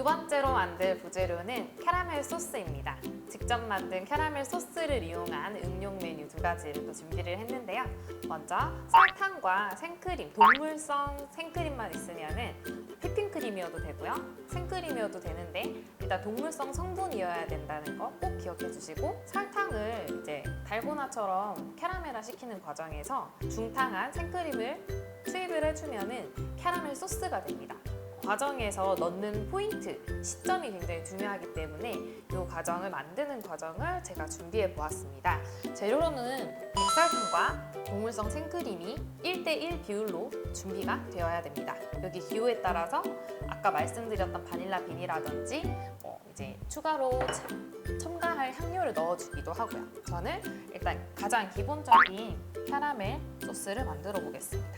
두 번째로 만들 부재료는 캐러멜 소스입니다. 직접 만든 캐러멜 소스를 이용한 응용 메뉴 두 가지를 또 준비를 했는데요. 먼저 설탕과 생크림, 동물성 생크림만 있으면은 휘핑크림이어도 되고요. 생크림이어도 되는데 일단 동물성 성분이어야 된다는 거 꼭 기억해 주시고 설탕을 이제 달고나처럼 캐러멜화 시키는 과정에서 중탕한 생크림을 투입을 해주면은 캐러멜 소스가 됩니다. 과정에서 넣는 포인트, 시점이 굉장히 중요하기 때문에 이 과정을 만드는 과정을 제가 준비해 보았습니다. 재료로는 백설탕과 동물성 생크림이 1대1 비율로 준비가 되어야 됩니다. 여기 기호에 따라서 아까 말씀드렸던 바닐라 빈이라든지 뭐 이제 추가로 참- 첨가할 향료를 넣어주기도 하고요. 저는 일단 가장 기본적인 캐러멜 소스를 만들어 보겠습니다.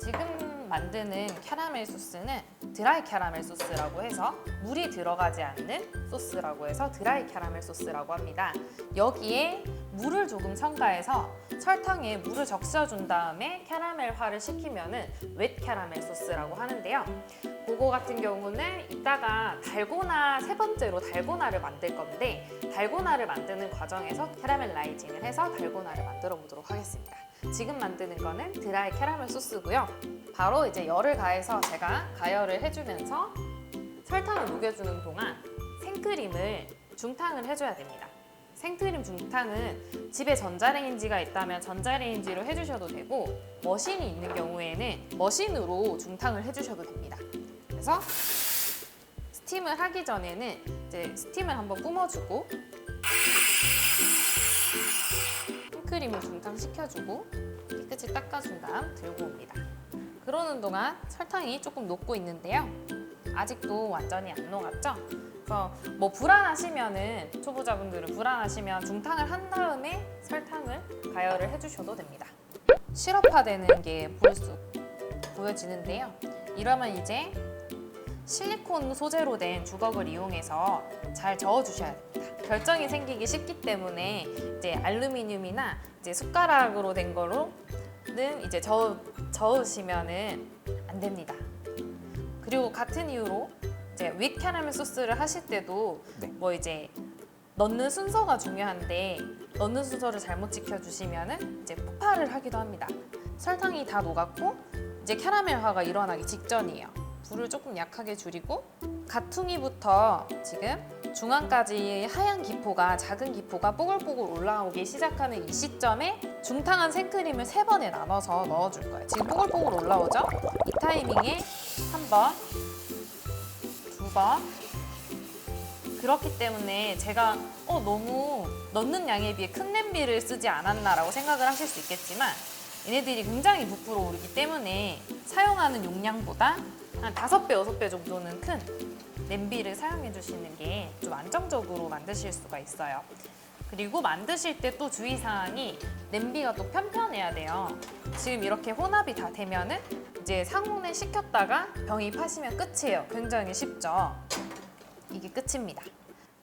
지금 만드는 캐러멜 소스는 드라이 캐러멜 소스라고 해서 물이 들어가지 않는 소스라고 해서 드라이 캐러멜 소스라고 합니다. 여기에 물을 조금 첨가해서 설탕에 물을 적셔준 다음에 캐러멜화를 시키면은 웻 캐러멜 소스라고 하는데요. 그거 같은 경우는 이따가 달고나 세 번째로 달고나를 만들 건데 달고나를 만드는 과정에서 캐러멜 라이징을 해서 달고나를 만들어 보도록 하겠습니다. 지금 만드는 거는 드라이 캐러멜 소스고요. 바로 이제 열을 가해서 제가 가열을 해주면서 설탕을 녹여주는 동안 생크림을 중탕을 해줘야 됩니다. 생크림 중탕은 집에 전자레인지가 있다면 전자레인지로 해주셔도 되고 머신이 있는 경우에는 머신으로 중탕을 해주셔도 됩니다. 그래서 스팀을 하기 전에는 이제 스팀을 한번 뿜어주고 생크림을 중탕시켜주고 깨끗이 닦아준 다음 들고 옵니다. 그러는 동안 설탕이 조금 녹고 있는데요. 아직도 완전히 안 녹았죠? 그래서 뭐 불안하시면은 초보자분들은 불안하시면 중탕을 한 다음에 설탕을 가열을 해주셔도 됩니다. 시럽화되는 게 볼수 보여지는데요. 이러면 이제 실리콘 소재로 된 주걱을 이용해서 잘 저어주셔야 됩니다. 결정이 생기기 쉽기 때문에 이제 알루미늄이나 이제 숟가락으로 된 거로는 이제 저어, 저으시면은 안 됩니다. 그리고 같은 이유로 이제 윗 캐러멜 소스를 하실 때도 네. 뭐 이제 넣는 순서가 중요한데 넣는 순서를 잘못 지켜주시면은 이제 폭발을 하기도 합니다. 설탕이 다 녹았고 이제 캐러멜화가 일어나기 직전이에요. 불을 조금 약하게 줄이고 가퉁이부터 지금 중앙까지 하얀 기포가 작은 기포가 뽀글뽀글 올라오기 시작하는 이 시점에 중탕한 생크림을 세 번에 나눠서 넣어줄 거예요. 지금 뽀글뽀글 올라오죠? 이 타이밍에 한 번, 두 번. 그렇기 때문에 제가 어 너무 넣는 양에 비해 큰 냄비를 쓰지 않았나라고 생각을 하실 수 있겠지만 얘네들이 굉장히 부풀어 오르기 때문에 사용하는 용량보다 한 다섯 배 여섯 배 정도는 큰 냄비를 사용해 주시는 게 좀 안정적으로 만드실 수가 있어요. 그리고 만드실 때 또 주의사항이 냄비가 또 편편해야 돼요. 지금 이렇게 혼합이 다 되면은 이제 상온에 식혔다가 병이 파시면 끝이에요. 굉장히 쉽죠. 이게 끝입니다.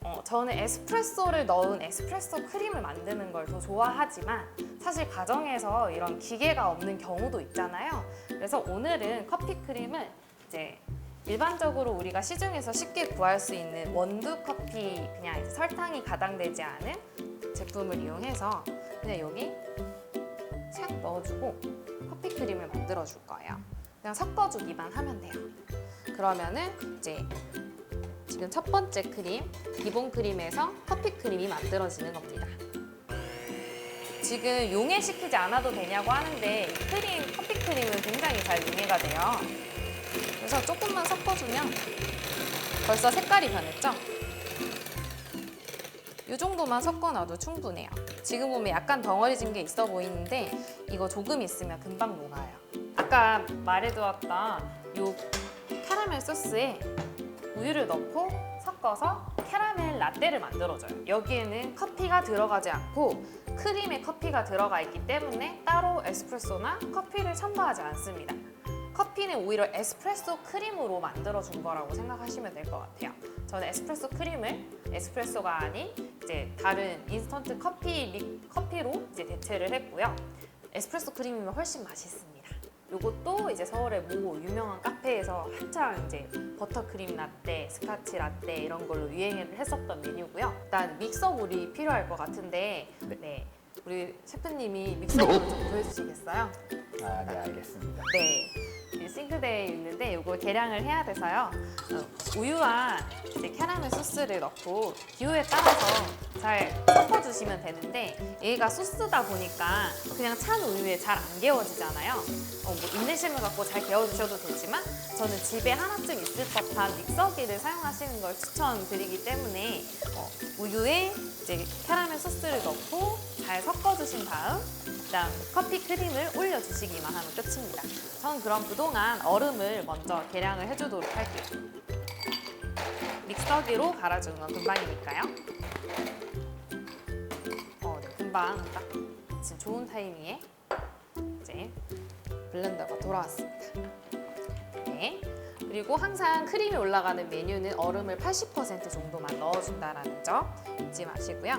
어, 저는 에스프레소를 넣은 에스프레소 크림을 만드는 걸 더 좋아하지만 사실 가정에서 이런 기계가 없는 경우도 있잖아요. 그래서 오늘은 커피 크림을 이제 일반적으로 우리가 시중에서 쉽게 구할 수 있는 원두 커피 그냥 이제 설탕이 가당되지 않은 제품을 이용해서 그냥 여기 샥 넣어주고 커피 크림을 만들어 줄 거예요. 그냥 섞어주기만 하면 돼요. 그러면은 이제 지금 첫 번째 크림, 기본 크림에서 커피 크림이 만들어지는 겁니다. 지금 용해시키지 않아도 되냐고 하는데 이 크림, 커피 크림은 굉장히 잘 용해가 돼요. 그래서 조금만 섞어주면 벌써 색깔이 변했죠? 이 정도만 섞어놔도 충분해요. 지금 보면 약간 덩어리진 게 있어 보이는데 이거 조금 있으면 금방 녹아요. 아까 말해두었던 이 캐러멜 소스에 우유를 넣고 섞어서 캐러멜 라떼를 만들어줘요. 여기에는 커피가 들어가지 않고 크림에 커피가 들어가 있기 때문에 따로 에스프레소나 커피를 첨가하지 않습니다. 커피는 오히려 에스프레소 크림으로 만들어준 거라고 생각하시면 될 것 같아요. 저는 에스프레소 크림을 에스프레소가 아닌 이제 다른 인스턴트 커피 믹 커피로 이제 대체를 했고요. 에스프레소 크림이면 훨씬 맛있습니다. 이것도 이제 서울의 모 유명한 카페에서 한창 이제 버터크림 라떼, 스카치 라떼 이런 걸로 유행을 했었던 메뉴고요. 일단 믹서볼이 필요할 것 같은데 네. 네. 우리 셰프님이 믹서볼을 좀 보여주시겠어요? 아, 네, 알겠습니다. 네. 이 싱크대에 있는데 이걸 계량을 해야 돼서요. 어, 우유와 이제 캐러멜 소스를 넣고 기호에 따라서 잘 섞어주시면 되는데 얘가 소스다 보니까 그냥 찬 우유에 잘 안 개워지잖아요. 어, 뭐 인내심을 갖고 잘 개워주셔도 되지만 저는 집에 하나쯤 있을 법한 믹서기를 사용하시는 걸 추천드리기 때문에 어, 우유에 이제 캐러멜 소스를 넣고 잘 섞어주신 다음 그다음 커피 크림을 올려주시기만 하면 끝입니다. 저는 그럼 그동안 얼음을 먼저 계량을 해주도록 할게요. 믹서기로 갈아주는 건 금방이니까요. 어, 네, 금방 딱 지금 좋은 타이밍에 이제 블렌더가 돌아왔습니다. 네. 그리고 항상 크림이 올라가는 메뉴는 얼음을 80% 정도만 넣어준다라는 점 잊지 마시고요.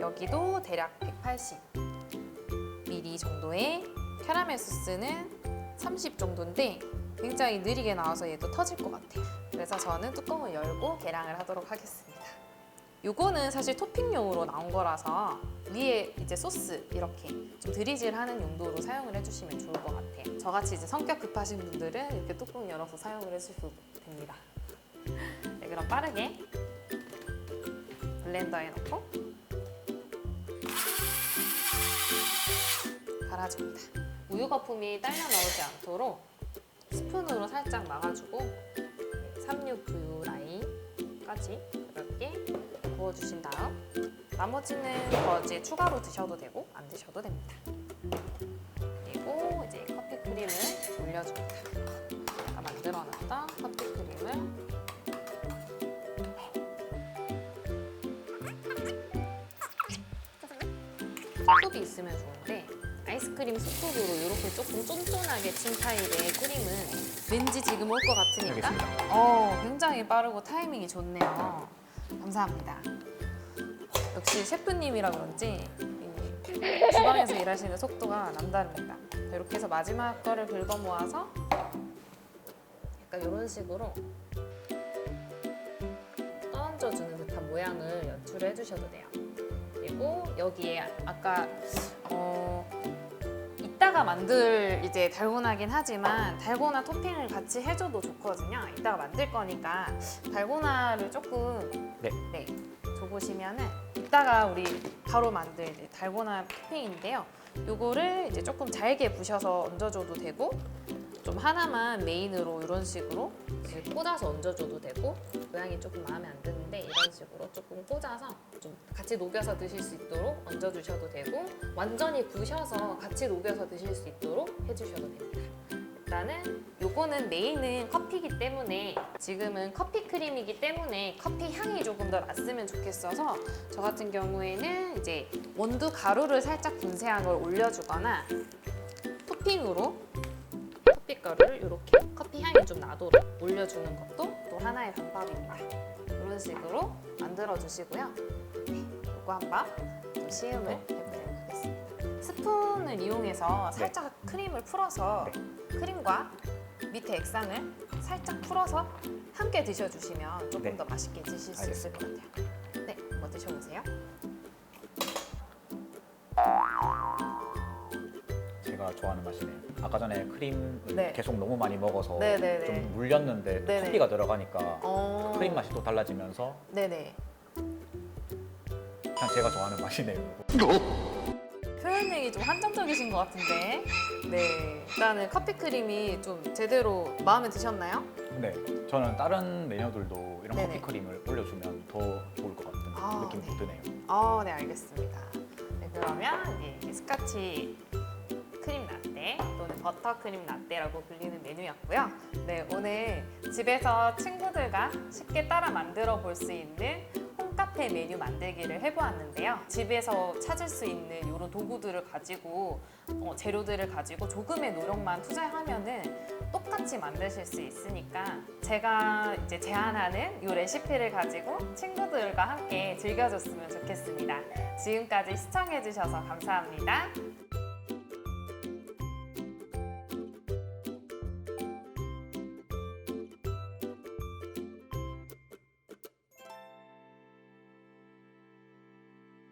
여기도 대략 180 ml 정도의 캐러멜 소스는 30 정도인데 굉장히 느리게 나와서 얘도 터질 것 같아요. 그래서 저는 뚜껑을 열고 계량을 하도록 하겠습니다. 요거는 사실 토핑용으로 나온 거라서 위에 이제 소스 이렇게 좀 드리즐하는 용도로 사용을 해주시면 좋을 것 같아요. 저같이 이제 성격 급하신 분들은 이렇게 뚜껑 열어서 사용을 해주셔도 됩니다. 네, 그럼 빠르게 블렌더에 넣고 갈아줍니다. 우유 거품이 딸려 나오지 않도록 스푼으로 살짝 막아주고 36두유 라인까지 가볍게 부어주신 다음 나머지는 더 이제 추가로 드셔도 되고 안 드셔도 됩니다. 그리고 이제 커피 크림을 올려줍니다. 아까 만들어놨던 커피 크림을 스쿱이 있으면 좋은데 아이스크림 스쿱으로 이렇게 조금 쫀쫀하게 친 타입의 크림은 왠지 지금 올 것 같으니까 알겠습니다. 어, 굉장히 빠르고 타이밍이 좋네요. 감사합니다. 역시 셰프님이라 그런지 이 주방에서 일하시는 속도가 남다릅니다. 이렇게 해서 마지막 거를 긁어 모아서 약간 이런 식으로 떠얹어주는 듯한 모양을 연출해 주셔도 돼요. 그리고 여기에 아까 어, 이따가 만들 이제 달고나긴 하지만 달고나 토핑을 같이 해줘도 좋거든요. 이따가 만들 거니까 달고나를 조금 네. 네 줘보시면은 이따가 우리 바로 만들 이제 달고나 토핑인데요. 요거를 이제 조금 잘게 부셔서 얹어줘도 되고 좀 하나만 메인으로 이런 식으로 이렇게 꽂아서 얹어줘도 되고 모양이 조금 마음에 안 드는데 이런 식으로 조금 꽂아서 좀 같이 녹여서 드실 수 있도록 얹어주셔도 되고 완전히 부셔서 같이 녹여서 드실 수 있도록 해주셔도 됩니다. 일단은 요거는 메인은 커피이기 때문에 지금은 커피 크림이기 때문에 커피 향이 조금 더 났으면 좋겠어서 저 같은 경우에는 이제 원두 가루를 살짝 분쇄한 걸 올려주거나 토핑으로 커피가루를 이렇게 커피 향이 좀 나도록 올려주는 것도 또 하나의 방법입니다. 이런 식으로 만들어 주시고요. 네, 이거 한번 또 시음을 해보도록 하겠습니다. 스푼을 이용해서 살짝 크림을 풀어서 크림과 밑에 액상을 살짝 풀어서 함께 드셔주시면 조금 네. 더 맛있게 드실 수 있을 것 같아요. 네, 한번 드셔보세요. 제가 좋아하는 맛이네요. 아까 전에 크림을 네. 계속 너무 많이 먹어서 네네네. 좀 물렸는데 또 네네. 커피가 들어가니까 어... 크림 맛이 또 달라지면서 네네. 그냥 제가 좋아하는 맛이네요. 표현력이 좀 한정적이신 것 같은데. 네. 일단은 커피 크림이 좀 제대로 마음에 드셨나요? 네, 저는 다른 메뉴들도 이런 네네. 커피 크림을 올려주면 더 좋을 것 같은 아, 느낌이 네. 드네요. 어, 네, 알겠습니다. 네, 그러면 이제 스카치 크림 라떼 또는 버터 크림 라떼라고 불리는 메뉴였고요. 네, 오늘 집에서 친구들과 쉽게 따라 만들어 볼 수 있는 홈카페 메뉴 만들기를 해보았는데요. 집에서 찾을 수 있는 이런 도구들을 가지고 어, 재료들을 가지고 조금의 노력만 투자하면은 똑같이 만드실 수 있으니까 제가 이제 제안하는 이 레시피를 가지고 친구들과 함께 즐겨줬으면 좋겠습니다. 지금까지 시청해주셔서 감사합니다.